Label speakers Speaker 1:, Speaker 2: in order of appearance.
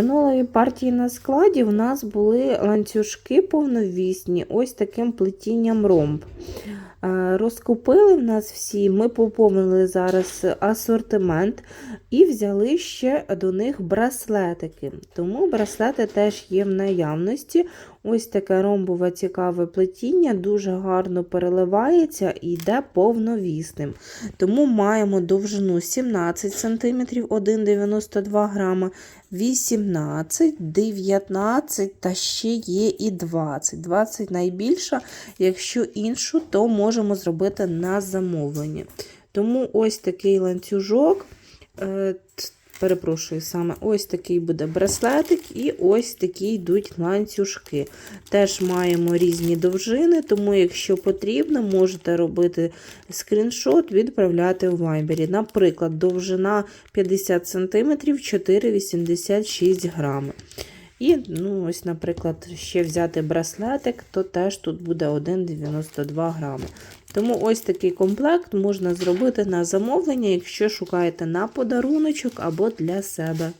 Speaker 1: Минулої партії на складі в нас були ланцюжки повновісні, ось таким плетінням ромб. Е, Розкупили в нас всі, ми поповнили зараз асортимент і взяли ще до них браслетики. Тому браслети теж є в наявності. Ось таке ромбове цікаве плетіння, дуже гарно переливається і йде повновісним. Тому маємо довжину 17 см, 1,92 грама, 18, 19 та ще є і 20. 20 найбільша, якщо іншу, то можемо зробити на замовлення. Тому ось такий ланцюжок. Перепрошую саме, ось такий буде браслетик, і ось такі йдуть ланцюжки. Теж маємо різні довжини, тому, якщо потрібно, можете робити скріншот, відправляти у Viber. Наприклад, довжина 50 см 4,86 грами. І, ну, ось, наприклад, ще взяти браслетик, то теж тут буде 1,92 грами. Тому ось такий комплект можна зробити на замовлення, якщо шукаєте на подаруночок або для себе.